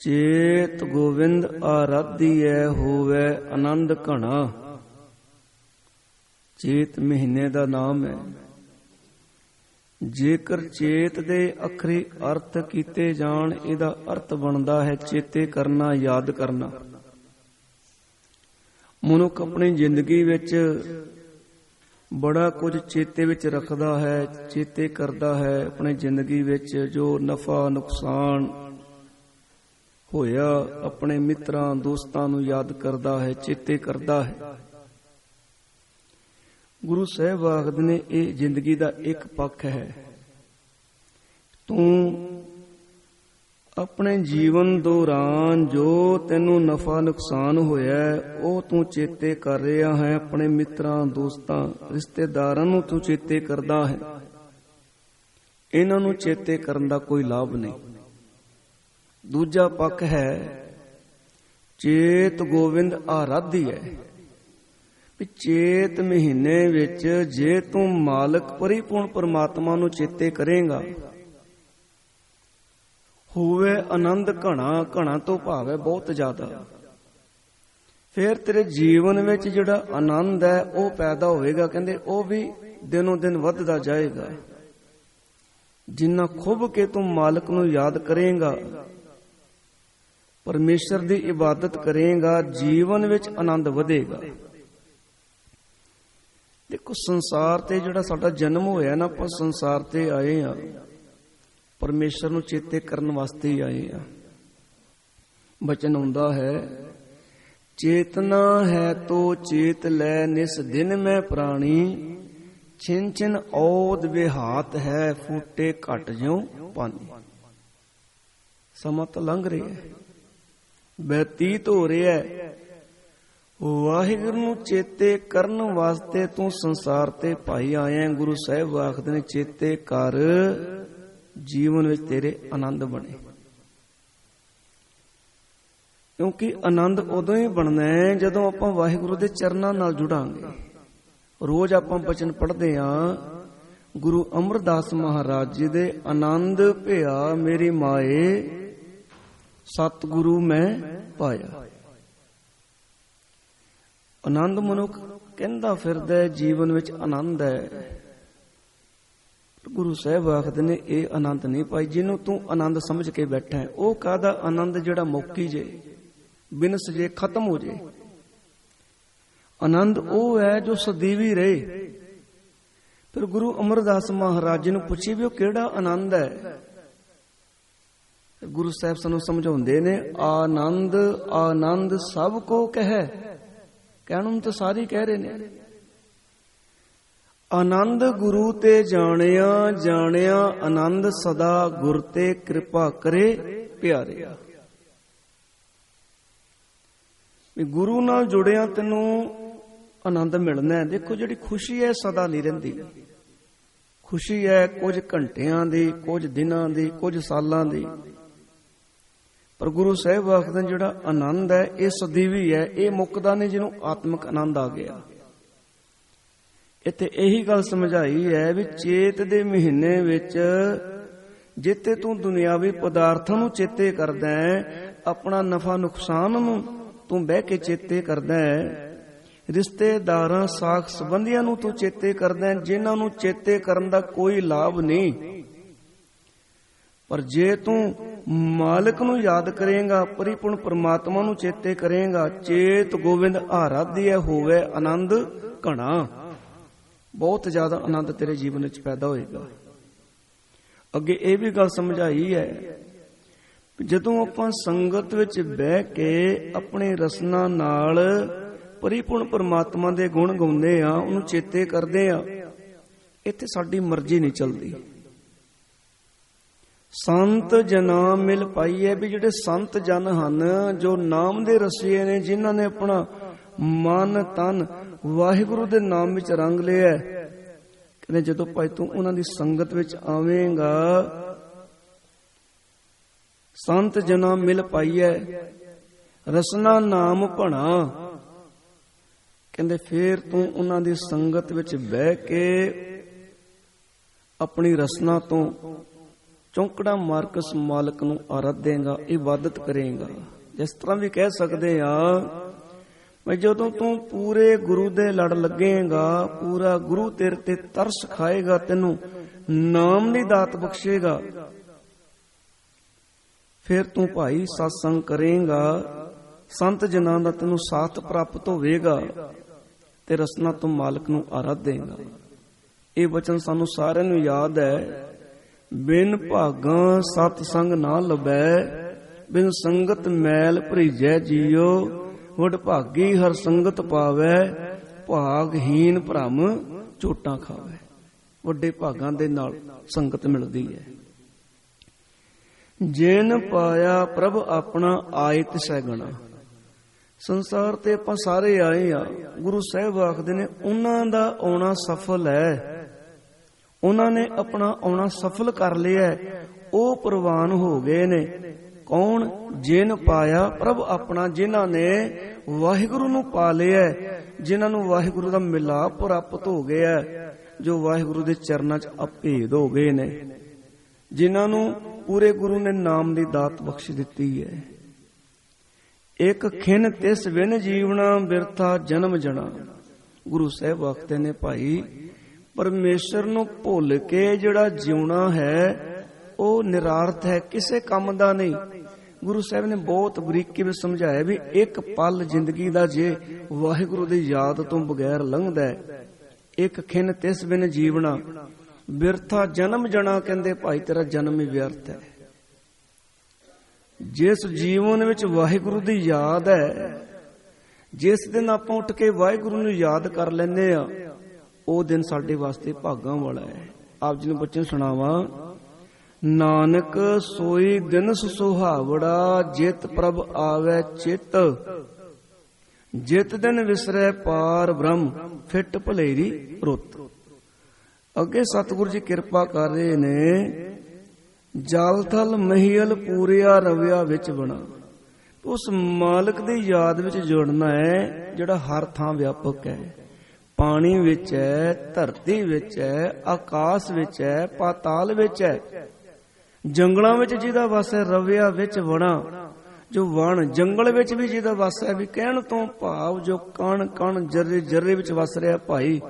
ਚੇਤ ਗੋਵਿੰਦ ਆਰਾਧੀਐ ਹੋਵੇ ਆਨੰਦ ਘਣਾ। ਚੇਤ ਮਹੀਨੇ ਦਾ ਨਾਮ ਹੈ। ਜੇਕਰ ਚੇਤ ਦੇ ਅਖਰੀ ਅਰਥ ਕੀਤੇ ਜਾਣ, ਇਹਦਾ ਅਰਥ ਬਣਦਾ ਹੈ ਚੇਤੇ ਕਰਨਾ, ਯਾਦ ਕਰਨਾ। ਮਨੁੱਖ ਆਪਣੀ ਜ਼ਿੰਦਗੀ ਵਿੱਚ ਬੜਾ ਕੁਝ ਚੇਤੇ ਵਿੱਚ ਰੱਖਦਾ ਹੈ, ਚੇਤੇ ਕਰਦਾ ਹੈ, ਆਪਣੀ ਜ਼ਿੰਦਗੀ ਵਿੱਚ ਜੋ ਨਫਾ, ਨੁਕਸਾਨ ਹੋਇਆ ਆਪਣੇ ਮਿੱਤਰਾਂ, ਦੋਸਤਾਂ ਨੂੰ ਯਾਦ ਕਰਦਾ ਹੈ, ਚੇਤੇ ਕਰਦਾ ਹੈ। ਗੁਰੂ ਸਾਹਿਬ ਆਖਦੇ ਨੇ, ਇਹ ਜ਼ਿੰਦਗੀ ਦਾ ਇੱਕ ਪੱਖ ਹੈ। ਤੂੰ ਆਪਣੇ ਜੀਵਨ ਦੌਰਾਨ ਜੋ ਤੈਨੂੰ ਨਫਾ ਨੁਕਸਾਨ ਹੋਇਆ, ਉਹ ਤੂੰ ਚੇਤੇ ਕਰ ਰਿਹਾ ਹੈ, ਆਪਣੇ ਮਿੱਤਰਾਂ, ਦੋਸਤਾਂ, ਰਿਸ਼ਤੇਦਾਰਾਂ ਨੂੰ ਤੂੰ ਚੇਤੇ ਕਰਦਾ ਹੈ। ਇਹਨਾਂ ਨੂੰ ਚੇਤੇ ਕਰਨ ਦਾ ਕੋਈ ਲਾਭ ਨਹੀਂ। ਦੂਜਾ ਪੱਖ ਹੈ, ਚੇਤ ਗੋਵਿੰਦ ਆਰਾਧੀ ਹੈ। ਵੀ ਚੇਤ ਮਹੀਨੇ ਵਿੱਚ ਜੇ ਤੂੰ ਮਾਲਕ ਪਰਿਪੂਰਨ ਪਰਮਾਤਮਾ ਨੂੰ ਚੇਤੇ ਕਰੇਗਾ, ਹੋਵੇ ਆਨੰਦ ਘਣਾ ਘਣਾ ਤੋਂ ਭਾਵ ਹੈ ਬਹੁਤ ਜ਼ਿਆਦਾ। ਫਿਰ ਤੇਰੇ ਜੀਵਨ ਵਿੱਚ ਜਿਹੜਾ ਆਨੰਦ ਹੈ, ਉਹ ਪੈਦਾ ਹੋਵੇਗਾ। ਕਹਿੰਦੇ ਉਹ ਵੀ ਦਿਨੋਂ ਦਿਨ ਵੱਧਦਾ ਜਾਏਗਾ। ਜਿੰਨਾ ਖੁੱਬ ਕੇ ਤੂੰ ਮਾਲਕ ਨੂੰ ਯਾਦ ਕਰੇਗਾ ਪਰਮੇਸ਼ਰ ਦੀ ਇਬਾਦਤ ਕਰੇਗਾ, ਜੀਵਨ ਵਿੱਚ ਆਨੰਦ ਵਧੇਗਾ। ਦੇਖੋ, ਸੰਸਾਰ ਤੇ ਜਿਹੜਾ ਸਾਡਾ ਜਨਮ ਹੋਇਆ ਨਾ, ਆਪਾਂ ਸੰਸਾਰ ਤੇ ਆਏ ਆ। ਪਰਮੇਸ਼ਰ ਨੂੰ ਚੇਤੇ ਕਰਨ ਵਾਸਤੇ ਹੀ ਆਏ ਆ। ਬਚਨ ਹੁੰਦਾ ਹੈ, ਚੇਤਨਾ ਹੈ ਤੋ ਚੇਤ ਲੈ ਨਿਸ ਦਿਨ ਮੈਂ ਪ੍ਰਾਣੀ। ਛਿਨ ਛਿਨ ਔਦ ਵਿਹਾਤ ਹੈ, ਫੂਟੇ ਘਟ ਜਿਉ ਪਾਣੀ। ਸਮਾਂ ਤਾਂ ਲੰਘ ਰਿਹਾ ਹੈ। ਬਤੀਤ ਹੋ ਰਿਹਾ ਹੈ। ਵਾਹਿਗੁਰੂ ਨੂੰ ਚੇਤੇ ਕਰਨ ਵਾਸਤੇ ਤੂੰ ਸੰਸਾਰ ਤੇ ਭਾਈ ਆਇਆ ਗੁਰੂ ਸਾਹਿਬ ਆਖਦੇ ਨੇ, ਚੇਤੇ ਕਰ, ਜੀਵਨ ਵਿੱਚ ਤੇਰੇ ਆਨੰਦ ਬਣੇ। ਕਿਉਂਕਿ ਆਨੰਦ ਉਦੋਂ ਹੀ ਬਣਨਾ ਹੈ ਜਦੋਂ ਆਪਾਂ ਵਾਹਿਗੁਰੂ ਦੇ ਚਰਨਾਂ ਨਾਲ ਜੁੜਾਂਗੇ। ਰੋਜ਼ ਆਪਾਂ ਬਚਨ ਪੜ੍ਹਦੇ ਆਂ ਗੁਰੂ ਅਮਰਦਾਸ ਮਹਾਰਾਜ ਜੀ ਦੇ ਆਨੰਦ ਭਿਆ ਮੇਰੀ ਮਾਏ ਸਤਿਗੁਰੂ ਮੈਂ ਪਾਇਆ। ਆਨੰਦ ਮਨੁੱਖ ਕਹਿੰਦਾ ਫਿਰਦਾ ਜੀਵਨ ਵਿੱਚ ਆਨੰਦ ਹੈ। ਗੁਰੂ ਸਾਹਿਬ ਆਖਦੇ ਨੇ, ਇਹ ਆਨੰਦ ਨਹੀਂ ਪਾਈ ਜਿਹਨੂੰ ਤੂੰ ਆਨੰਦ ਸਮਝ ਕੇ ਬੈਠਾ ਹੈ, ਉਹ ਕਾਦਾ ਆਨੰਦ ਜਿਹੜਾ ਮੌਕੀ ਜੇ ਬਿਨਸ ਜੇ ਖਤਮ ਹੋ ਜੇ। ਆਨੰਦ ਉਹ ਹੈ ਜੋ ਸਦੀਵੀ ਰਹੇ। ਫਿਰ ਗੁਰੂ ਅਮਰਦਾਸ ਮਹਾਰਾਜ ਜੀ ਨੂੰ ਪੁੱਛੀ ਵੀ ਉਹ ਕਿਹੜਾ ਆਨੰਦ ਹੈ? ਗੁਰੂ ਸਾਹਿਬ ਸਾਨੂੰ ਸਮਝਾਉਂਦੇ ਨੇ, ਆਨੰਦ ਆਨੰਦ ਸਭ ਕੋ ਕਹੈ। ਕਹਿਣ ਨੂੰ ਤਾਂ ਸਾਰੇ ਕਹਿ ਰਹੇ ਨੇ। ਆਨੰਦ ਗੁਰੂ ਤੇ ਜਾਣਿਆ ਜਾਣਿਆ, ਆਨੰਦ ਸਦਾ ਗੁਰ ਤੇ ਕਿਰਪਾ ਕਰੇ ਪਿਆਰਿਆ ਵੀ ਗੁਰੂ ਨਾਲ ਜੁੜਿਆ ਤੈਨੂੰ ਆਨੰਦ ਮਿਲਣਾ ਹੈ। ਦੇਖੋ ਜਿਹੜੀ ਖੁਸ਼ੀ ਹੈ ਸਦਾ ਨਹੀਂ ਰਹਿੰਦੀ। ਖੁਸ਼ੀ ਹੈ ਕੁਝ ਘੰਟਿਆਂ ਦੀ, ਕੁਝ ਦਿਨਾਂ ਦੀ, ਕੁਝ ਸਾਲਾਂ ਦੀ। ਪਰ ਗੁਰੂ ਸਾਹਿਬ ਆਖਦੇ ਜਿਹੜਾ ਆਨੰਦ ਹੈ, ਇਹ ਸਦੀਵੀ ਹੈ, ਇਹ ਮੁਕਦਾ ਨਹੀਂ ਜਿਹਨੂੰ ਆਤਮਿਕ ਆਨੰਦ ਆ ਗਿਆ। ਇੱਥੇ ਇਹੀ ਗੱਲ ਸਮਝਾਈ ਹੈ ਵੀ ਚੇਤ ਦੇ ਮਹੀਨੇ ਵਿੱਚ ਜਿੱਤੇ ਤੂੰ ਦੁਨਿਆਵੀ ਪਦਾਰਥਾਂ ਨੂੰ ਚੇਤੇ ਕਰਦਾ ਹੈ, ਆਪਣਾ ਨਫਾ ਨੁਕਸਾਨ ਨੂੰ ਤੂੰ ਬਹਿ ਕੇ ਚੇਤੇ ਕਰਦਾ ਹੈ, ਰਿਸ਼ਤੇਦਾਰਾਂ, ਸਾਖ ਸੰਬੰਧੀਆਂ ਨੂੰ ਤੂੰ ਚੇਤੇ ਕਰਦਾ ਹੈ, ਜਿਨ੍ਹਾਂ ਨੂੰ ਚੇਤੇ ਕਰਨ ਦਾ ਕੋਈ ਲਾਭ ਨਹੀਂ। ਪਰ ਜੇ ਤੂੰ ਮਾਲਕ ਨੂੰ ਯਾਦ ਕਰੇਗਾ, ਪਰਿਪੂਰਨ ਪਰਮਾਤਮਾ ਨੂੰ ਚੇਤੇ ਕਰੇਗਾ, ਚੇਤ ਗੋਬਿੰਦ ਆਰਾਧਿਆ ਹੋਵੇ ਆਨੰਦ ਘਣਾ। ਬਹੁਤ ਜ਼ਿਆਦਾ ਆਨੰਦ ਤੇਰੇ ਜੀਵਨ ਵਿੱਚ ਪੈਦਾ ਹੋਏਗਾ। ਅੱਗੇ ਇਹ ਵੀ ਗੱਲ ਸਮਝਾਈ ਹੈ ਜਦੋਂ ਆਪਾਂ ਸੰਗਤ ਵਿੱਚ ਬਹਿ ਕੇ ਆਪਣੇ ਰਸਨਾ ਨਾਲ ਪਰਿਪੂਰਨ ਪਰਮਾਤਮਾ ਦੇ ਗੁਣ ਗਾਉਂਦੇ ਆ, ਉਹਨੂੰ ਚੇਤੇ ਕਰਦੇ ਆ, ਇੱਥੇ ਸਾਡੀ ਮਰਜ਼ੀ ਨਹੀਂ ਚੱਲਦੀ। ਸੰਤ ਜਨਾ ਮਿਲ ਪਾਈਏ ਵੀ ਜਿਹੜੇ ਸੰਤ ਜਨ ਹਨ, ਜੋ ਨਾਮ ਦੇ ਰਸੀਏ ਨੇ, ਜਿਨ੍ਹਾਂ ਨੇ ਆਪਣਾ ਮਨ, ਤਨ ਵਾਹਿਗੁਰੂ ਦੇ ਨਾਮ ਵਿੱਚ ਰੰਗ ਲਿਆ ਕਹਿੰਦੇ ਜਦੋਂ ਭਾਈ ਤੂੰ ਉਹਨਾਂ ਦੀ ਸੰਗਤ ਵਿੱਚ ਆਵੇਂਗਾ, ਸੰਤ ਜਨਾ ਮਿਲ ਪਾਈਏ, ਰਸਨਾ ਨਾਮ ਭਣਾ। ਕਹਿੰਦੇ ਫੇਰ ਤੂੰ ਉਹਨਾਂ ਦੀ ਸੰਗਤ ਵਿੱਚ ਬਹਿ ਕੇ ਆਪਣੀ ਰਸਨਾ ਤੋਂ ਚੌਂਕੜਾ ਮਾਰਕਸ ਮਾਲਕ ਨੂੰ ਆਰਾਧੇਗਾ ਇਬਾਦਤ ਕਰੇਗਾ। ਜਿਸ ਤਰ੍ਹਾਂ ਵੀ ਕਹਿ ਸਕਦੇ ਆ, ਮੈਂ ਜਦੋਂ ਤੂੰ ਪੂਰੇ ਗੁਰੂ ਦੇ ਲੜ ਲੱਗੇਗਾ, ਪੂਰਾ ਗੁਰੂ ਤੇਰੇ ਤੇ ਤਰਸ ਖਾਏਗਾ, ਤੈਨੂੰ ਨਾਮ ਦੀ ਦਾਤ ਬਖਸ਼ੇਗਾ, ਫਿਰ ਤੂੰ ਭਾਈ satsang ਕਰੇਗਾ, ਸੰਤ ਜਨਾਂ ਦਾ ਤੈਨੂੰ ਸਾਥ ਪ੍ਰਾਪਤ ਹੋਵੇਗਾ, ਤੇ ਰਸਨਾ ਤੂੰ ਮਾਲਕ ਨੂੰ ਆਰਾਧੇਗਾ ਇਹ ਵਚਨ ਸਾਨੂੰ ਸਾਰਿਆਂ ਨੂੰ ਯਾਦ ਹੈ ਬਿਨ ਭਾਗਾਂ ਸਤ ਸੰਗ ਨਾ ਲਬੈ ਬਿਨ ਸੰਗਤ ਮੈਲ ਭਰੀਜੈ ਜੀਓ। ਵਡ ਭਾਗੀ ਹਰ ਸੰਗਤ ਪਾਵੈ ਭਾਗਹੀਨ ਭ੍ਰਮ ਝੋਟਾਂ ਖਾਵੇ। ਵੱਡੇ ਭਾਗਾਂ ਦੇ ਨਾਲ ਸੰਗਤ ਮਿਲਦੀ ਹੈ। ਜੇਨ ਪਾਇਆ ਪ੍ਰਭ ਆਪਣਾ ਆਇਤ ਸੈਗਣਾ ਸੰਸਾਰ ਤੇ ਆਪਾਂ ਸਾਰੇ ਆਏ ਆ, ਗੁਰੂ ਸਾਹਿਬ ਆਖਦੇ ਨੇ, ਉਹਨਾਂ ਦਾ ਆਉਣਾ ਸਫਲ ਹੈ। ਉਹਨਾਂ ਨੇ ਆਪਣਾ ਆਉਣਾ ਸਫਲ ਕਰ ਲਿਆ ਉਹ ਪ੍ਰਵਾਨ ਹੋ ਗਏ ਨੇ। ਕੌਣ? ਜਿਨ ਪਾਇਆ ਪ੍ਰਭ ਆਪਣਾ ਜਿਨ੍ਹਾਂ ਨੇ ਵਾਹਿਗੁਰੂ ਨੂੰ ਪਾ ਲਿਆ ਹੈ, ਜਿਨ੍ਹਾਂ ਨੂੰ ਵਾਹਿਗੁਰੂ ਦਾ ਮਿਲਾਪ ਪ੍ਰਾਪਤ ਹੋ ਗਿਆ ਜੋ ਵਾਹਿਗੁਰੂ ਦੇ ਚਰਨਾਂ 'ਚ ਅਭੇਦ ਹੋ ਗਏ ਨੇ। ਜਿਨ੍ਹਾਂ ਨੂੰ ਪੂਰੇ ਗੁਰੂ ਨੇ ਨਾਮ ਦੀ ਦਾਤ ਬਖਸ਼ ਦਿੱਤੀ ਹੈ। ਇੱਕ ਖਿਨ ਤਿਸ ਵਿਨ ਜੀਵਣਾ ਬਿਰਥਾ ਜਨਮ ਜਣਾ ਗੁਰੂ ਸਾਹਿਬ ਆਖਦੇ ਨੇ ਭਾਈ ਪਰਮੇਸ਼ਰ ਨੂੰ ਭੁੱਲ ਕੇ ਜਿਹੜਾ ਜਿਉਣਾ ਹੈ, ਉਹ ਨਿਰਾਰਥ ਹੈ, ਕਿਸੇ ਕੰਮ ਦਾ ਨਹੀਂ। ਗੁਰੂ ਸਾਹਿਬ ਨੇ ਬਹੁਤ ਬਰੀਕੀ ਵਿੱਚ ਸਮਝਾਇਆ ਵੀ ਇੱਕ ਪਲ ਜ਼ਿੰਦਗੀ ਦਾ ਜੇ ਵਾਹਿਗੁਰੂ ਦੀ ਯਾਦ ਤੋਂ ਬਗੈਰ ਲੰਘਦਾ ਹੈ, ਇੱਕ ਖਿਨ ਤਿਸ ਬਿਨ ਜੀਵਣਾ। ਬਿਰਥਾ ਜਨਮ ਜਣਾ ਕਹਿੰਦੇ ਭਾਈ, ਤੇਰਾ ਜਨਮ ਹੀ ਵਿਅਰਥ ਹੈ। ਜਿਸ ਜੀਵਨ ਵਿੱਚ ਵਾਹਿਗੁਰੂ ਦੀ ਯਾਦ ਹੈ, ਜਿਸ ਦਿਨ ਆਪਾਂ ਉੱਠ ਕੇ ਵਾਹਿਗੁਰੂ ਨੂੰ ਯਾਦ ਕਰ ਲੈਂਦੇ ਆ ਉਹ ਦਿਨ ਸਾਡੇ ਵਾਸਤੇ ਭਾਗਾਂ ਵਾਲਾ ਹੈ। ਆਪ ਜੀ ਨੂੰ ਬੱਚੇ ਨੂੰ ਸੁਣਾਵਾਂ। ਨਾਨਕ ਸੋਈ ਦਿਨ ਸੁਹਾਵੜਾ, ਜਿਤ ਪ੍ਰਭ ਆਵੇ ਚਿਤ। ਜਿਤ ਦਿਨ ਵਿਸਰੈ ਪਾਰ ਬ੍ਰਹਮ, ਫਿੱਟ ਭਲੇਰੀ ਰੁੱਤ। ਅੱਗੇ ਸਤਿਗੁਰੂ ਜੀ ਕਿਰਪਾ ਕਰ ਰਹੇ ਨੇ। ਜਲ ਥਲ ਮਹੀਲ ਪੂਰਿਆ ਰਵਿਆ ਵਿੱਚ ਬਣਾ। ਉਸ ਮਾਲਕ ਦੀ ਯਾਦ ਵਿੱਚ ਜੁੜਨਾ ਹੈ, ਜਿਹੜਾ ਹਰ ਥਾਂ ਵਿਆਪਕ ਹੈ। ਪਾਣੀ ਵਿੱਚ ਹੈ, ਧਰਤੀ ਵਿੱਚ ਹੈ, ਆਕਾਸ਼ ਵਿੱਚ ਹੈ, ਪਾਤਾਲ ਵਿੱਚ ਹੈ। ਜੰਗਲਾਂ ਵਿੱਚ ਜਿਹਦਾ ਵਸ ਹੈ, ਰਵਿਆ ਵਿੱਚ ਵਣਾ। ਜੋ ਵਣ, ਜੰਗਲ ਵਿੱਚ ਵੀ ਜਿਹਦਾ ਵਸ ਹੈ, ਵੀ ਕਹਿਣ ਤੋਂ ਭਾਵ ਜੋ ਕਣ ਕਣ ਜਰੇ ਜਰੇ ਵਿੱਚ ਵਸ ਰਿਹਾ ਭਾਈ,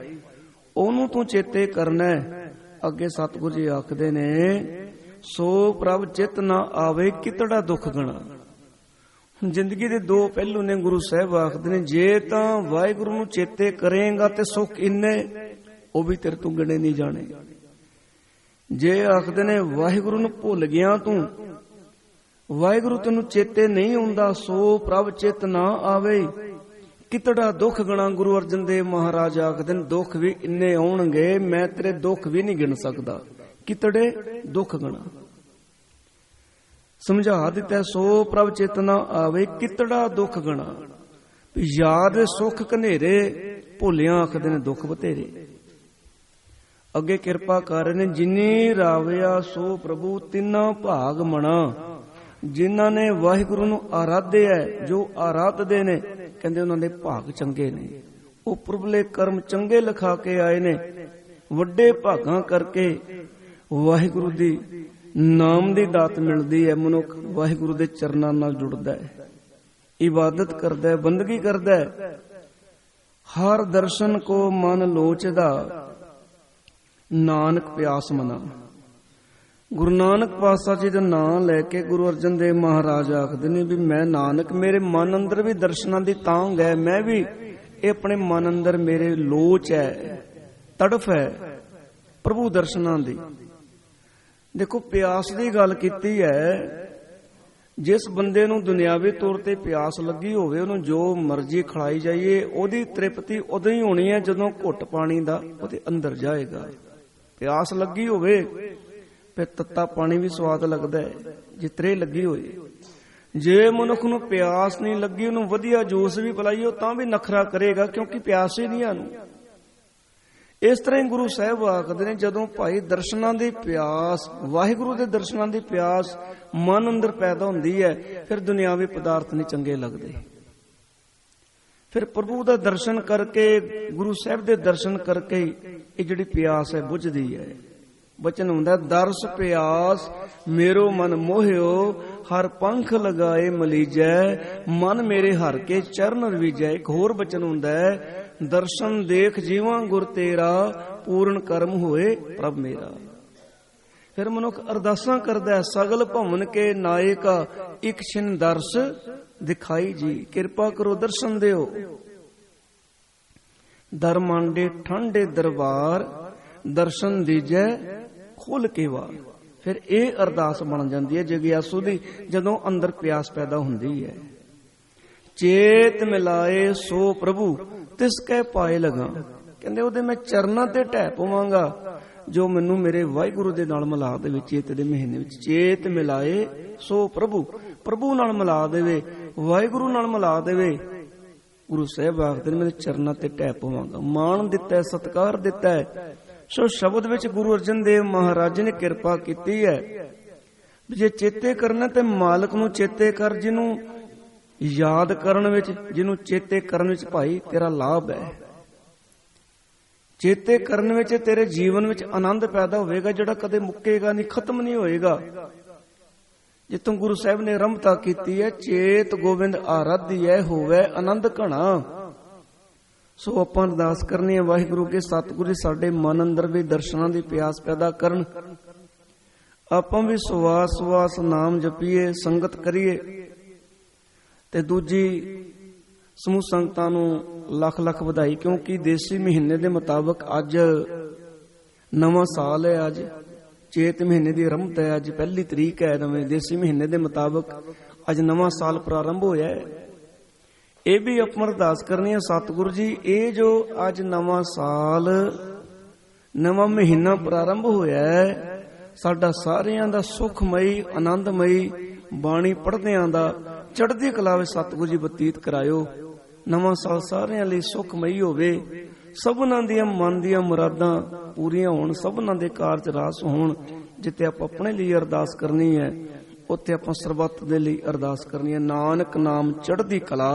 ਉਹਨੂੰ ਤੂੰ ਚੇਤੇ ਕਰਨਾ ਅੱਗੇ ਸਤਿਗੁਰੂ ਜੀ ਆਖਦੇ ਨੇ, ਸੋ ਪ੍ਰਭ ਚਿਤ ਨਾ ਆਵੇ, ਕਿਤੜਾ ਦੁੱਖ ਗਣਾ। ਜ਼ਿੰਦਗੀ ਦੇ ਦੋ ਪਹਿਲੂ ਨੇ ਗੁਰੂ ਸਾਹਿਬ ਆਖਦੇ ਨੇ, ਜੇ ਤਾਂ ਵਾਹਿਗੁਰੂ ਨੂੰ ਚੇਤੇ ਕਰੇਗਾ ਤੇ ਸੁੱਖ ਇੰਨੇ, ਉਹ ਵੀ ਤੇਰੇ ਤੋਂ ਗਿਣੇ ਨਹੀਂ ਜਾਣੇ। ਜੇ ਆਖਦੇ ਨੇ, ਵਾਹਿਗੁਰੂ ਨੂੰ ਭੁੱਲ ਗਿਆ ਤੂੰ, ਵਾਹਿਗੁਰੂ ਤੈਨੂੰ ਚੇਤੇ ਨਹੀਂ ਹੁੰਦਾ, ਸੋ ਪ੍ਰਭ ਚਿਤ ਨਾ ਆਵੇ। ਕਿਤੜਾ ਦੁੱਖ ਗਣਾ ਗੁਰੂ ਅਰਜਨ ਦੇਵ ਮਹਾਰਾਜ ਆਖਦੇ ਨੇ, ਦੁੱਖ ਵੀ ਇੰਨੇ ਆਉਣਗੇ, ਮੈਂ ਤੇਰੇ ਦੁੱਖ ਵੀ ਨਹੀਂ ਗਿਣ ਸਕਦਾ। ਕਿਤੜੇ ਦੁੱਖ ਗਣਾ। ਸਮਝਾ ਦਿੱਤਾ ਸੋ ਪ੍ਰਭ ਚੇਤਨਾ ਆਵੇ ਕਿਤੜਾ ਦੁੱਖ ਗਣਾ। ਯਾਦ ਸੁਖ ਕਨੇਰੇ ਭੁੱਲਿਆਂ ਆਖਦੇ ਨੇ ਦੁੱਖ ਬਤੇਰੇ ਅੱਗੇ ਕਿਰਪਾ ਕਰ ਨੇ ਜਿਨੀ ਰਾਵਿਆ ਸੋ ਪ੍ਰਭੂ ਤਿੰਨਾ ਭਾਗ ਮਣਾ। ਜਿਨ੍ਹਾਂ ਨੇ ਵਾਹਿਗੁਰੂ ਨੂੰ ਆਰਾਧਿਆ ਹੈ, ਜੋ ਆਰਾਧਦੇ ਨੇ ਕਹਿੰਦੇ ਉਹਨਾਂ ਦੇ ਭਾਗ ਚੰਗੇ ਨੇ। ਉਹ ਪੁਰਬਲੇ ਕਰਮ ਚੰਗੇ ਲਿਖਾ ਕੇ ਆਏ ਨੇ ਵੱਡੇ ਭਾਗਾਂ ਕਰਕੇ ਵਾਹਿਗੁਰੂ ਦੀ ਨਾਮ ਦੀ ਦਾਤ ਮਿਲਦੀ ਹੈ, ਮਨੁੱਖ ਵਾਹਿਗੁਰੂ ਦੇ ਚਰਨਾਂ ਨਾਲ ਜੁੜਦਾ ਹੈ। ਇਬਾਦਤ ਕਰਦਾ ਹੈ, ਬੰਦਗੀ ਕਰਦਾ ਹੈ। ਹਰ ਦਰਸ਼ਨ ਕੋ ਮਨ ਲੋਚਦਾ, ਨਾਨਕ ਪਿਆਸ ਮਨਾ। ਗੁਰੂ ਨਾਨਕ ਪਾਤਸ਼ਾਹ ਜੀ ਦਾ ਨਾਮ ਲੈ ਕੇ ਗੁਰੂ ਅਰਜਨ ਦੇਵ ਮਹਾਰਾਜ ਆਖਦੇ ਨੇ ਵੀ ਮੈਂ ਨਾਨਕ, ਮੇਰੇ ਮਨ ਅੰਦਰ ਵੀ ਦਰਸ਼ਨਾਂ ਦੀ ਤਾਂਗ ਹੈ, ਮੈਂ ਵੀ ਇਹ ਆਪਣੇ ਮਨ ਅੰਦਰ ਮੇਰੇ ਲੋਚ ਹੈ, ਤੜਫ ਹੈ, ਪ੍ਰਭੂ ਦਰਸ਼ਨਾਂ ਦੀ। ਦੇਖੋ, ਪਿਆਸ ਦੀ ਗੱਲ ਕੀਤੀ ਹੈ। ਜਿਸ ਬੰਦੇ ਨੂੰ ਦੁਨਿਆਵੀ ਤੌਰ ਤੇ ਪਿਆਸ ਲੱਗੀ ਹੋਵੇ, ਉਹਨੂੰ ਜੋ ਮਰਜ਼ੀ ਖਿਲਾਈ ਜਾਈਏ, ਉਹਦੀ ਤ੍ਰਿਪਤੀ ਉਦੋਂ ਹੀ ਹੋਣੀ ਹੈ ਜਦੋਂ ਘੁੱਟ ਪਾਣੀ ਦਾ ਉਹਦੇ ਅੰਦਰ ਜਾਏਗਾ। ਪਿਆਸ ਲੱਗੀ ਹੋਵੇ, ਫਿਰ ਤੱਤਾ ਪਾਣੀ ਵੀ ਸਵਾਦ ਲੱਗਦਾ ਹੈ ਜਿਤਰੇ ਲੱਗੀ ਹੋਏ। ਜੇ ਮਨੁੱਖ ਨੂੰ ਪਿਆਸ ਨਹੀਂ ਲੱਗੀ, ਉਹਨੂੰ ਵਧੀਆ ਜੂਸ ਵੀ ਪਿਲਾਈਓ ਤਾਂ ਵੀ ਨਖਰਾ ਕਰੇਗਾ, ਕਿਉਂਕਿ ਪਿਆਸ ਹੀ ਨਹੀਂ ਆਨੂੰ ਇਸ ਤਰ੍ਹਾਂ ਗੁਰੂ ਸਾਹਿਬ ਆਖਦੇ ਨੇ, ਜਦੋਂ ਭਾਈ ਦਰਸ਼ਨਾਂ ਦੀ ਪਿਆਸ, ਵਾਹਿਗੁਰੂ ਦੇ ਦਰਸ਼ਨਾਂ ਦੀ ਪਿਆਸ ਮਨ ਅੰਦਰ ਪੈਦਾ ਹੁੰਦੀ ਹੈ, ਫਿਰ ਦੁਨਿਆਵੀ ਪਦਾਰਥ ਨਹੀਂ ਚੰਗੇ ਲੱਗਦੇ। ਫਿਰ ਪ੍ਰਭੂ ਦਾ ਦਰਸ਼ਨ ਕਰਕੇ, ਗੁਰੂ ਸਾਹਿਬ ਦੇ ਦਰਸ਼ਨ ਕਰਕੇ ਇਹ ਜਿਹੜੀ ਪਿਆਸ ਹੈ ਬੁਝਦੀ ਹੈ। ਬਚਨ ਹੁੰਦਾ, ਦਰਸ ਪਿਆਸ, ਮੇਰੋ ਮਨ ਮੋਹਿਓ, ਹਰ ਪੰਖ ਲਗਾਏ ਮਲੀਜੈ, ਮਨ ਮੇਰੇ ਹਰ ਕੇ ਚਰਨ ਰਵੀਜੈ। ਇੱਕ ਹੋਰ ਬਚਨ ਹੁੰਦਾ ਹੈ ਦਰਸ਼ਨ ਦੇਖ ਜੀਵਾਂ ਗੁਰ ਤੇਰਾ, ਪੂਰਨ ਕਰਮ ਹੋਏ ਪ੍ਰਭ ਮੇਰਾ। ਫਿਰ ਮਨੁੱਖ ਅਰਦਾਸਾਂ ਕਰਦਾ ਹੈ, ਸਗਲ ਭਵਨ ਕੇ ਨਾਇਕ ਇੱਕ ਛਿਨ ਦਰਸ ਦਿਖਾਈ ਜੀ। ਕਿਰਪਾ ਕਰੋ ਦਰਸ਼ਨ ਦਿਓ। ਦਰਮਾਂਡੇ ਠੰਡੇ ਦਰਬਾਰ, ਦਰਸ਼ਨ ਦੀਜੈ ਖੁੱਲ ਕੇ ਵਾਰ। ਫਿਰ ਇਹ ਅਰਦਾਸ ਬਣ ਜਾਂਦੀ ਹੈ, ਜਗਿਆਸੂ ਦੀ, ਜਦੋਂ ਅੰਦਰ ਪਿਆਸ ਪੈਦਾ ਹੁੰਦੀ ਹੈ। ਚੇਤ ਮਿਲਾਏ ਸੋ ਪ੍ਰਭੂ ਤਿਸ ਕੈ ਪਾਏ ਲਗਾ। ਕਹਿੰਦੇ ਉਹਦੇ ਮੈਂ ਚਰਨਾਂ ਤੇ ਢਹਿ ਪਵਾਂਗਾ ਜੋ ਮੈਨੂੰ ਮੇਰੇ ਵਾਹਿਗੁਰੂ ਦੇ ਨਾਲ ਮਿਲਾ ਦੇਵੇ ਚੇਤ ਦੇ ਮਹੀਨੇ ਵਿੱਚ ਚੇਤ ਮਿਲਾਏ। ਸੋ ਪ੍ਰਭੂ ਪ੍ਰਭੂ ਨਾਲ ਮਿਲਾ ਦੇਵੇ ਵਾਹਿਗੁਰੂ ਨਾਲ ਮਿਲਾ ਦੇਵੇ। ਗੁਰੂ ਸਾਹਿਬ ਆਖਦੇ ਨੇ ਮੇਰੇ ਚਰਨਾਂ ਤੇ ਢਹਿ ਪਵਾਂਗਾ। ਮਾਣ ਦਿੱਤਾ ਹੈ, ਸਤਕਾਰ ਦਿੱਤਾ। ਸੋ ਸ਼ਬਦ ਵਿੱਚ ਗੁਰੂ ਅਰਜਨ ਦੇਵ ਮਹਾਰਾਜ ਨੇ ਕਿਰਪਾ ਕੀਤੀ ਹੈ। ਜੇ ਚੇਤੇ ਕਰਨਾ ਤੇ ਮਾਲਕ ਨੂੰ ਚੇਤੇ ਕਰ ਜਿਹਨੂੰ ਯਾਦ ਕਰਨ ਵਿੱਚ, ਜਿਹਨੂੰ ਚੇਤੇ ਕਰਨ ਵਿੱਚ ਭਾਈ, ਤੇਰਾ ਲਾਭ ਹੈ। ਚੇਤੇ ਕਰਨ ਵਿੱਚ ਤੇਰੇ ਜੀਵਨ ਵਿੱਚ ਆਨੰਦ ਪੈਦਾ ਹੋਵੇਗਾ, ਜਿਹੜਾ ਕਦੇ ਮੁੱਕੇਗਾ ਨਹੀਂ, ਖਤਮ ਨਹੀਂ ਹੋਏਗਾ। ਜਿੱਥੋਂ ਗੁਰੂ ਸਾਹਿਬ ਨੇ ਰਮਤਾ ਕੀਤੀ ਹੈ, ਚੇਤ ਗੋਬਿੰਦ ਆਰਾਧਿਐ ਹੋਵੇ ਆਨੰਦ ਘਣਾ। ਸੋ ਆਪਾਂ ਅਰਦਾਸ ਕਰਨੀ ਹੈ, ਵਾਹਿਗੁਰੂ ਕੇ ਸਤਿਗੁਰੂ ਸਾਡੇ ਮਨ ਅੰਦਰ ਵੀ ਦਰਸ਼ਨਾਂ ਦੀ ਪਿਆਸ ਪੈਦਾ ਕਰਨ। ਆਪਾਂ ਵੀ ਸਵਾਸ ਸਵਾਸ ਨਾਮ ਜਪੀਏ, ਸੰਗਤ ਕਰੀਏ। ਤੇ ਦੂਜੀ ਸਮੂਹ ਸੰਗਤਾਂ ਨੂੰ ਲੱਖ ਲੱਖ ਵਧਾਈ, ਕਿਉਂਕਿ ਦੇਸੀ ਮਹੀਨੇ ਦੇ ਮੁਤਾਬਕ ਅੱਜ ਨਵਾਂ ਸਾਲ ਹੈ ਅੱਜ। ਚੇਤ ਮਹੀਨੇ ਦੀ ਆਰੰਭਤ ਹੈ, ਅੱਜ ਪਹਿਲੀ ਤਰੀਕ ਹੈ ਨਵੇਂ ਦੇਸੀ ਮਹੀਨੇ ਦੇ ਮੁਤਾਬਕ ਅੱਜ ਨਵਾਂ ਸਾਲ ਪ੍ਰਾਰੰਭ ਹੋਇਆ ਹੈ। ਇਹ ਵੀ ਆਪਾਂ ਅਰਦਾਸ ਕਰਨੀ ਹੈ, ਸਤਿਗੁਰੂ ਜੀ, ਇਹ ਜੋ ਅੱਜ ਨਵਾਂ ਸਾਲ, ਨਵਾਂ ਮਹੀਨਾ ਪ੍ਰਾਰੰਭ ਹੋਇਆ ਹੈ, ਸਾਡਾ ਸਾਰਿਆਂ ਦਾ ਸੁਖਮਈ, ਆਨੰਦਮਈ ਬਾਣੀ ਪੜ੍ਹਦਿਆਂ ਦਾ ਚੜ੍ਹਦੀ ਕਲਾ ਵਿੱਚ ਸਤਿਗੁਰੂ ਜੀ ਬਤੀਤ ਕਰਾਇਓ। ਨਵਾਂ ਸਾਲ ਸਾਰਿਆਂ ਲਈ ਸੁਖਮਈ ਹੋਵੇ। ਸਭਨਾਂ ਦੀਆਂ ਮਨ ਦੀਆਂ ਮੁਰਾਦਾਂ ਪੂਰੀਆਂ ਹੋਣ, ਸਭਨਾਂ ਦੇ ਕਾਰਜ ਰਾਸ ਹੋਣ ਜਿੱਤੇ ਆਪਾਂ ਆਪਣੇ ਲਈ ਅਰਦਾਸ ਕਰਨੀ ਹੈ, ਉੱਥੇ ਆਪਾਂ ਸਰਬੱਤ ਦੇ ਲਈ ਅਰਦਾਸ ਕਰਨੀ ਹੈ। ਨਾਨਕ ਨਾਮ ਚੜ੍ਹਦੀ ਕਲਾ,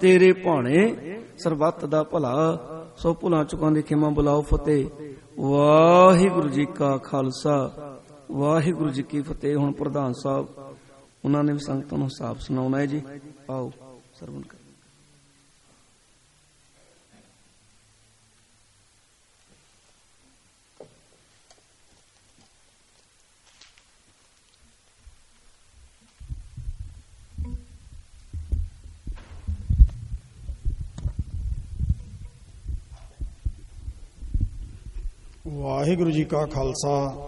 ਤੇਰੇ ਭਾਣੇ ਸਰਬੱਤ ਦਾ ਭਲਾ। ਸੋ ਭੁਲਾ ਚੁਕਾਂ ਦੀ ਖਿਮਾ ਬੁਲਾਓ ਫਤਿਹ। ਵਾਹਿਗੁਰੂ ਜੀ ਕਾ ਖਾਲਸਾ, ਵਾਹਿਗੁਰੂ ਜੀ ਕੀ ਫਤਿਹ। ਹੁਣ ਪ੍ਰਧਾਨ ਸਾਹਿਬ ਉਹਨਾਂ ਨੇ ਵੀ ਸੰਗਤਾਂ ਨੂੰ ਹਿਸਾਬ ਸੁਣਾਉਣਾ ਹੈ ਜੀ ਆਓ ਸਰਵਣ ਕਰ ਵਾਹਿਗੁਰੂ ਜੀ ਕਾ ਖਾਲਸਾ